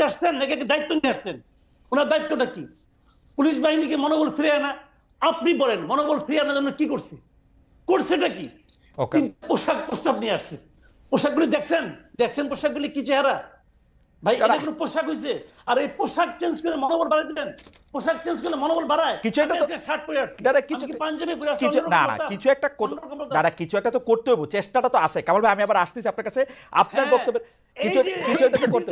করতে আসছেন নাকি দায়িত্ব নিয়ে আসছেন? ওনার দায়িত্বটা কি? পুলিশ বাহিনীকে মনোবল ফিরে আনা আপনি বলেন মনোবল ফিরে আনার জন্য কি করছে? করছেটা কি. পোশাক প্রস্তাব নিয়ে আসছে। পোশাকগুলি দেখছেন? দেখছেন পোশাকগুলি কি চেহারা? ভাই এটা কোনো পোশাক হয়েছে আর এই পোশাক চেঞ্জ করে মনোবল বাড়াই দিবেন। পোশাক চেঞ্জ করলে মনোবল বাড়ায়। কিছু একটা তো- শার্ট পরে আসছি দাদা, কিছু- পাঞ্জাবি পরে আসছি না না কিছু একটা? দাদা কিছু একটা তো করতে হবে চেষ্টাটা তো আছে। কামাল ভাই আমি আবার আসতেছি আপনার কাছে। আপনার হ্যাঁ, বক্তব্য কিছু কিছু একটা তো করতে।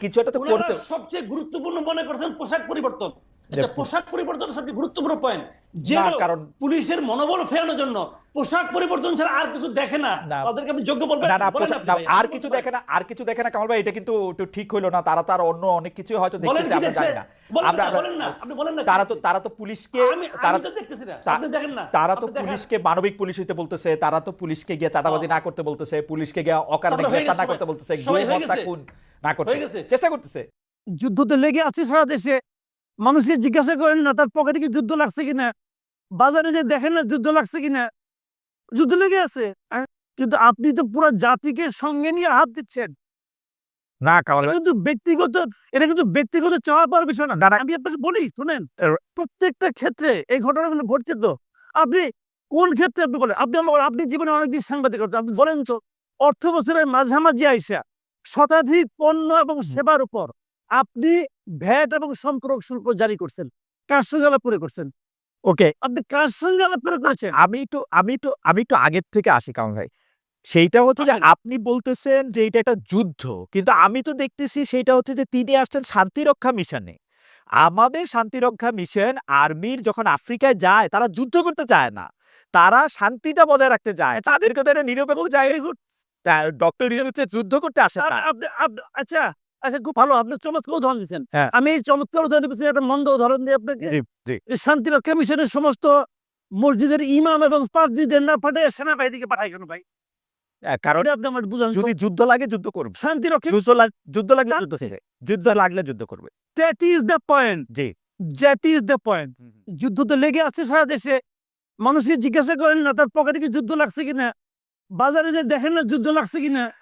কিছু একটা তো করতে সবচেয়ে গুরুত্বপূর্ণ মনে করছেন পোশাক পরিবর্তন। আচ্ছা পোশাক পরিবর্তন সবচেয়ে গুরুত্বপূর্ণ পয়েন্ট যে কারণ- পুলিশের মনোবল ফেরানোর জন্য পোশাক পরিবর্তন ছাড়া আর কিছু দেখে না। তাদেরকে আপনি যোগ্য বলবেন? না না পোশাক- না, আর কিছু দেখে না আর কিছু দেখে না কামাল ভাই এটা কিন্তু একটু ঠিক হইল না। তারা তার অন্য অনেক কিছু হয়তো দেখতেছে আমরা জানি না। বলেন আমরা বলেন না, আপনি বলেন না তারা তো তারা তো পুলিশকে আমি তারা তো দেখতেছি না আপনি দেখেন না তারা তো পুলিশকে মানবিক পুলিশ হইতে বলতেছে তারা তো পুলিশকে গিয়ে চাঁদাবাজি না করতে বলতেছে পুলিশকে গিয়ে অকারণে গ্রেফতার না করতে বলতেছে গুম হত্যা। খুন না করতে। চেষ্টা করতেছে। যুদ্ধতে লেগে আছে সারা দেশে। মানুষকে জিজ্ঞাসা করেন না তার পকেটে কি যুদ্ধ লাগছে কিনা? বাজারে যে দেখেন না যুদ্ধ লাগছে কিনা? যুদ্ধ লেগে আছে? কিন্তু আপনি তো পুরো জাতিকে সঙ্গে নিয়ে হাত দিচ্ছেন। না কামাল কিন্তু ব্যক্তিগত এটা কিন্তু ব্যক্তিগত চাওয়া পাওয়ার বিষয় না। আমি আপনাকে বলি শুনেন। প্রত্যেকটা ক্ষেত্রে এই ঘটনাগুলো ঘটছে তো। আপনি কোন ক্ষেত্রে আপনি বলেন? আপনি আমার আপনি জীবনে অনেকদিন সাংবাদিক আপনি বলেন তো অর্থ বছরের মাঝামাঝি আইসা শতাধিক পণ্য এবং সেবার উপর আপনি ভ্যাট এবং সম্পর্ক শুল্ক জারি করছেন কার সঙ্গে করে করছেন। ওকে। আপনি কার সঙ্গে আলাপ করে আমি একটু আমি একটু আমি একটু আগের থেকে আসি কারণ ভাই। সেইটা হচ্ছে যে আপনি বলতেছেন যে এটা একটা যুদ্ধ। কিন্তু আমি তো দেখতেছি সেটা হচ্ছে যে তিনি আসছেন শান্তিরক্ষা মিশনে আমাদের শান্তিরক্ষা মিশন আর্মির যখন আফ্রিকায় যায় তারা যুদ্ধ করতে চায় না। তারা শান্তিটা বজায় রাখতে যায় তাদেরকে তো এটা নিরপেক্ষ জায়গায় ডক্টর হচ্ছে যুদ্ধ করতে আসে। আচ্ছা আচ্ছা খুব ভালো। আপনি চমৎকার উদাহরণ দিচ্ছেন হ্যাঁ। আমি এই চমৎকার উদাহরণ দিচ্ছি একটা মন্দ উদাহরণ দিয়ে আপনাকে। শান্তিরক্ষা মিশনের সমস্ত মসজিদের ইমাম এবং পাঁচজিদের না পাঠিয়ে সেনাবাহিনীকে পাঠাই কেন ভাই? হ্যাঁ, কারণ আপনি আমার বুঝান যদি যুদ্ধ লাগে যুদ্ধ করবে। শান্তিরক্ষা যুদ্ধ লাগ- যুদ্ধ লাগলে যুদ্ধ থেকে যুদ্ধ লাগলে যুদ্ধ করবে। দ্যাট ইজ দ্য পয়েন্ট জি। দ্যাট ইজ দ্য পয়েন্ট যুদ্ধ তো লেগে আছে সারা দেশে। মানুষকে জিজ্ঞাসা করেন না তার পকেটে কি যুদ্ধ লাগছে কিনা? বাজারে যে দেখেন না যুদ্ধ লাগছে কিনা?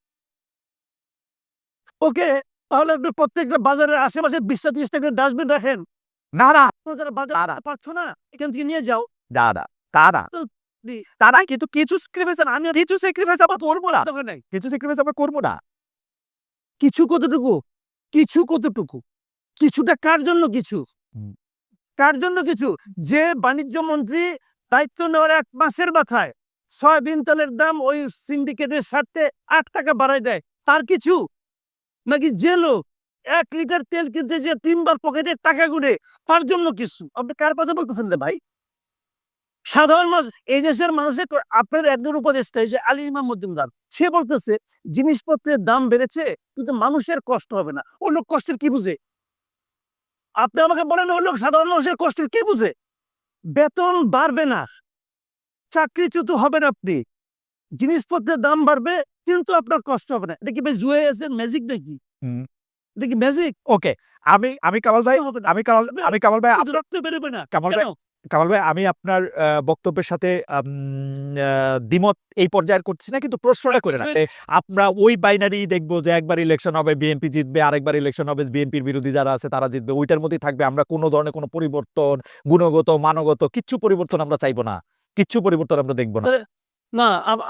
ওকে তাহলে আপনি প্রত্যেকটা বাজারের আশেপাশে বিশটা ত্রিশটা করে ডাস্টবিন রাখেন। না না। যারা বাজার পারছ না এখান থেকে নিয়ে যাও। দাদা তারা তারা কিন্তু কিছু স্যাক্রিফাইস আমি কিছু স্যাক্রিফাইস আমরা করব না। কিছু স্যাক্রিফাইস আমরা করব না। কিছু কতটুকু? কিছু কতটুকু? কিছুটা কার জন্য কিছু? কার জন্য কিছু? যে বাণিজ্য মন্ত্রী দায়িত্ব নেওয়ার এক মাসের মাথায় সয়াবিন তেলের দাম ওই সিন্ডিকেটের স্বার্থে আট টাকা বাড়ায় দেয় তার কিছু? নাকি যে লোক এক লিটার তেল কিনতে যে তিনবার পকেটে টাকা গুনে? তার জন্য কিছু। আপনি কার কথা বলতেছেন রে ভাই? সাধারণ মানুষ, এই দেশের মানুষের আপনার একজন উপদেষ্টা যে আলী ইমাম মজুমদার, সে বলতেছে, জিনিসপত্রের দাম বেড়েছে, কিন্তু মানুষের কষ্ট হবে না। ও লোক কষ্টের কি বুঝে? আপনি আমাকে বলেন ওই লোক সাধারণ মানুষের কষ্টের কি বুঝে? বেতন বাড়বে না। চাকরিচ্যুত হবেন আপনি। জিনিসপত্রের দাম বাড়বে কিন্তু আপনার কষ্ট হবে না। এটা কি ভাই জুয়ে আছে ম্যাজিক নাকি? হুম। এটা কি ম্যাজিক? ওকে আমি আমি কামাল ভাই আমি কামাল আমি কামাল ভাই আপ- রক্ত বেরোবে না। কামাল ভাই কামাল ভাই আমি আপনার বক্তব্যের সাথে দ্বিমত এই পর্যায়ে করছি না কিন্তু প্রশ্নটা করে না। আমরা ওই বাইনারি দেখব যে একবার ইলেকশন হবে বিএনপি জিতবে আরেকবার ইলেকশন হবে বিএনপির বিরোধী যারা আছে তারা জিতবে। ওইটার মধ্যেই থাকবে। আমরা কোনো ধরনের কোনো পরিবর্তন গুণগত মানগত কিচ্ছু পরিবর্তন আমরা চাইব না। কিচ্ছু পরিবর্তন আমরা দেখব না। না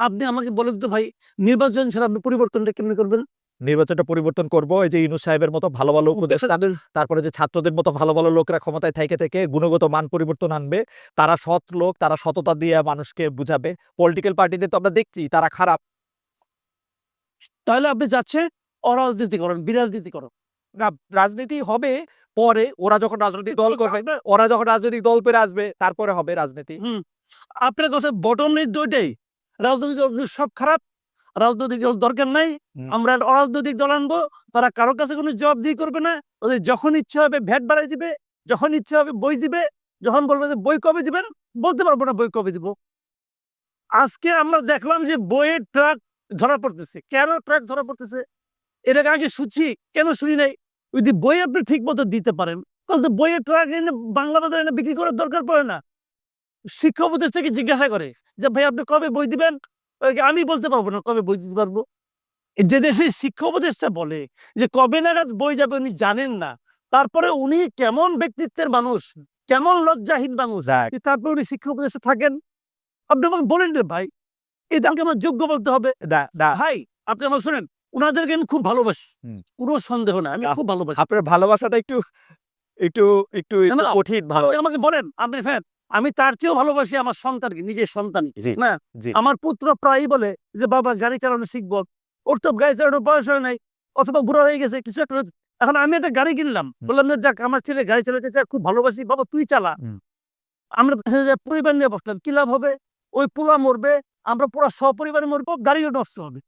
আপনি আমাকে বলেন তো ভাই নির্বাচন ছাড়া আপনি পরিবর্তনটা কেমনি করবেন? নির্বাচনটা পরিবর্তন করব এই যে ইনুস সাহেবের মতো ভালো ভালো উপদেশ তাদের তারপরে যে ছাত্রদের মতো ভালো ভালো লোকরা ক্ষমতায় থেকে থেকে গুণগত মান পরিবর্তন আনবে তারা সৎ লোক তারা সততা দিয়ে মানুষকে বুঝাবে। পলিটিক্যাল পার্টিদের তো আমরা দেখছি তারা খারাপ। তাহলে আপনি যাচ্ছে অরাজনীতি করেন বিরাজনীতি করেন না রাজনীতি হবে পরে ওরা যখন রাজনৈতিক দল করবে ওরা যখন রাজনৈতিক দল পেরে আসবে তারপরে হবে রাজনীতি। আপনার কাছে বটম নেই দুইটাই। রাজনৈতিক দল সব খারাপ রাজনৈতিক দল দরকার নাই আমরা অরাজনৈতিক দল আনব তারা কারও কাছে কোনো জবাবদিহি করবে না ওদের যখন ইচ্ছে হবে ভ্যাট বাড়াই দিবে যখন ইচ্ছে হবে বই দিবে যখন বলবে যে বই কবে দিবেন বলতে পারব না বই কবে দিব। আজকে আমরা দেখলাম যে বইয়ের ট্রাক ধরা পড়তেছে। কেন ট্রাক ধরা পড়তেছে? এর আগে আগে শুনছি কেন শুনি নাই? যদি বই আপনি ঠিক মতো দিতে পারেন তাহলে তো বইয়ের ট্রাক এনে বাংলা বাজারে এনে বিক্রি করার দরকার পড়ে না। শিক্ষা উপদেষ্টাকে জিজ্ঞাসা করে যে ভাই আপনি কবে বই দিবেন? আমি বলতে পারব না কবে বই দিতে পারব? যে দেশে শিক্ষা উপদেষ্টা বলে যে কবে নাগাদ বই যাবে উনি জানেন না। তারপরে উনি কেমন ব্যক্তিত্বের মানুষ কেমন লজ্জাহীন মানুষ। তারপরে উনি শিক্ষা উপদেষ্টা থাকেন। আপনি আমাকে বলেন রে ভাই এই আমার যোগ্য বলতে হবে। ভাই আপনি আমার শোনেন উনাদেরকে আমি খুব ভালোবাসি। কোনো সন্দেহ না আমি খুব ভালোবাসি। আপনার ভালোবাসাটা একটু একটু একটু কঠিন ভালো আমাকে বলেন আপনি ফ্যান আমি তার চেয়েও ভালোবাসি আমার সন্তানকে নিজের সন্তানকে না? আমার পুত্র প্রায়ই বলে যে বাবা গাড়ি চালানো শিখব। ওর তো গাড়ি চালানোর বয়স হয় নাই অথবা বুড়ো হয়ে গেছে কিছু একটা এখন আমি একটা গাড়ি কিনলাম। বললাম যে যাক আমার ছেলে গাড়ি চালাতে চায় খুব ভালোবাসি বাবা তুই চালা। আমরা যে পরিবার নিয়ে বসলাম। কি লাভ হবে? ওই পোলা মরবে আমরা পুরো সপরিবারে মরবো গাড়িও নষ্ট হবে।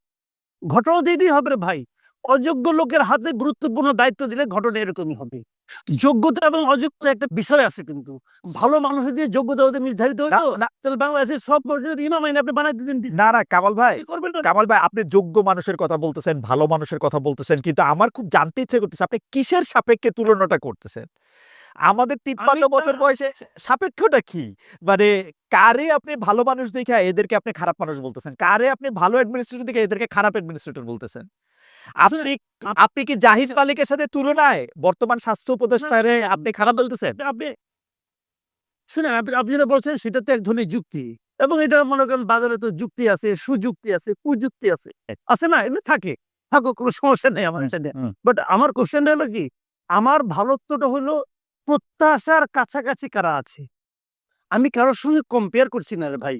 ঘটনা দিতেই হবে রে ভাই অযোগ্য লোকের হাতে গুরুত্বপূর্ণ দায়িত্ব দিলে ঘটনা এরকমই হবে। যোগ্যতা এবং অযোগ্যতা একটা বিষয় আছে কিন্তু। ভালো মানুষের দিয়ে যোগ্যতা ওদের নির্ধারিত হতো তাহলে বাংলাদেশের সব মসজিদের ইমাম আইন আপনি বানাই দিতেন না না কামাল ভাই করবেন কামাল ভাই আপনি যোগ্য মানুষের কথা বলতেছেন ভালো মানুষের কথা বলতেছেন কিন্তু আমার খুব জানতে ইচ্ছে করতেছে আপনি কিসের সাপেক্ষে তুলনাটা করতেছেন? আমাদের তিপ্পান্ন বছর বয়সে সাপেক্ষটা কি? মানে কারে আপনি ভালো মানুষ দেখে এদেরকে আপনি খারাপ মানুষ বলতেছেন? কারে আপনি ভালো অ্যাডমিনিস্ট্রেটর দেখে এদেরকে খারাপ অ্যাডমিনিস্ট্রেটর বলতেছেন? আপনি আপনি কি জাহিদ মালিকের সাথে তুলনায় বর্তমান স্বাস্থ্য উপদেষ্টারে আপনি খারাপ বলতেছেন? আপনি- শুনেন আপনি আপনি যেটা বলছেন সেটা তো এক ধরনের যুক্তি। এবং এটা মনে করেন বাজারে তো যুক্তি আছে সুযুক্তি আছে কুযুক্তি আছে। আছে না? এগুলো থাকে। থাকুক কোনো সমস্যা নেই আমার সাথে। বাট আমার কোশ্চেনটা হলো কি? আমার ভালোত্বটা হলো প্রত্যাশার কাছাকাছি কারা আছে? আমি কারোর সঙ্গে কম্পেয়ার করছি না রে ভাই।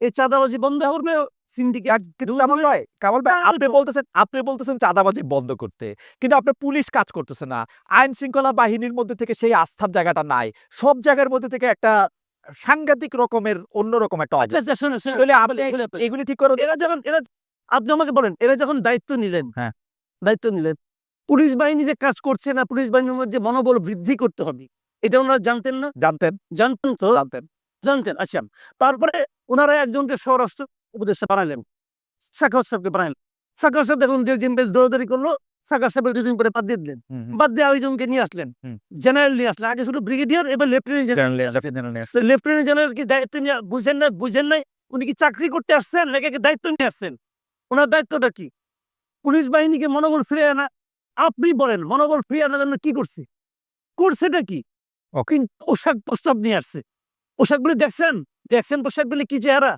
এই চাঁদাবাজি বন্ধ করবে আপনি বলতেছেন আপনি বলতেছেন চাঁদাবাজি বন্ধ করতে কিন্তু আপনার পুলিশ কাজ করতেছে না। আইন শৃঙ্খলা বাহিনীর মধ্যে থেকে সেই আস্থার জায়গাটা নাই। সব জায়গার মধ্যে থেকে একটা সাংঘাতিক রকমের অন্যরকম একটা আচ্ছা আচ্ছা আপনি। এগুলি ঠিক করে এরা যখন এরা আপনি আমাকে বলেন এরা যখন দায়িত্ব নিলেন হ্যাঁ। দায়িত্ব নিলেন পুলিশ বাহিনী যে কাজ করছে না পুলিশ বাহিনীর মধ্যে মনোবল বৃদ্ধি করতে হবে এটা ওনারা জানতেন না? জানতেন। জানতেন তো? জানতেন। জানতেন আচ্ছা। তারপরে ওনারা একজনকে স্বরাষ্ট্র উপদেষ্টা বানালেন সাখাওয়াত সাহেবকে বানালেন সাখাওয়াত সাহেব দেখুন দুদিন বেশ দৌড়াদৌড়ি করল সাখাওয়াত সাহেবের দুদিন পরে বাদ দিয়ে দিলেন। বাদ দিয়ে ওইজনকে নিয়ে আসলেন। জেনারেল নিয়ে আসলেন। আগে শুধু ব্রিগেডিয়ার এবার লেফটেন্যান্ট জেনারেল। লেফটেন্যান্ট জেনারেল কি দায়িত্ব নিয়ে বুঝেন না বুঝেন নাই উনি কি চাকরি করতে আসছেন নাকি দায়িত্ব নিয়ে আসছেন? ওনার দায়িত্বটা কি? পুলিশ বাহিনীকে মনোবল ফিরে আনা আপনি বলেন মনোবল ফিরে আনার জন্য কি করছে? করছেটা কি? পোশাক প্রস্তাব নিয়ে আসছে। পোশাকগুলি দেখছেন? দেখছেন পোশাকগুলি কি চেহারা?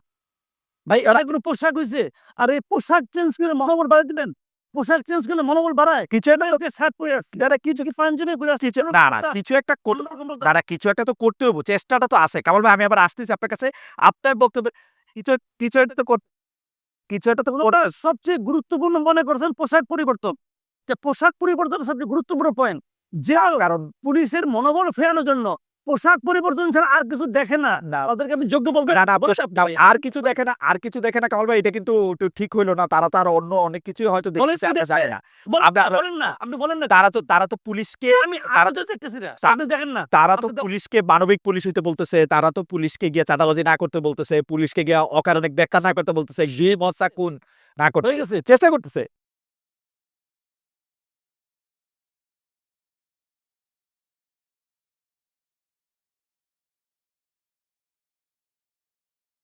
ভাই এরা কোনো পোশাক হয়েছে আর এই পোশাক চেঞ্জ করে মনোবল বাড়াই দিবেন। পোশাক চেঞ্জ করলে মনোবল বাড়ায়। কিছু একটা ওকে শার্ট পরে আসছে। এটা কিছু কি পাঞ্জাবি পরে আসছে না না কিছু একটা দাঁড়া কিছু একটা তো করতে হব চেষ্টাটা তো আছে। কামাল ভাই আমি আবার আসতেছি আপনার কাছে। আপনার বক্তব্য কিছু কিছু একটা তো করতে কিছু একটা তো ওটা সবচেয়ে গুরুত্বপূর্ণ মনে করছেন পোশাক পরিবর্তন। পোশাক পরিবর্তন সবচেয়ে গুরুত্বপূর্ণ পয়েন্ট যে কারণ পুলিশের মনোবল ফেরানোর জন্য পোশাক পরিবর্তন ছাড়া আর কিছু দেখে না। তাদেরকে আপনি যোগ্য বলবেন না না আর কিছু দেখে না আর কিছু দেখে না কামাল ভাই এটা কিন্তু ঠিক হইল না। তারা তার অন্য অনেক কিছু হয়তো। না। বলেন- না আপনি বলেন না। তারা তো তারা তো পুলিশকে আমি তারা তো দেখতেছি না। দেখেন না। তারা তো পুলিশকে মানবিক পুলিশ হইতে বলতেছে তারা তো পুলিশকে গিয়ে চাঁদাবাজি না করতে বলতেছে পুলিশকে গিয়ে অকারণে ব্যাখ্যা না করতে বলতেছে যে মশা কোন না করতে চেষ্টা করতেছে।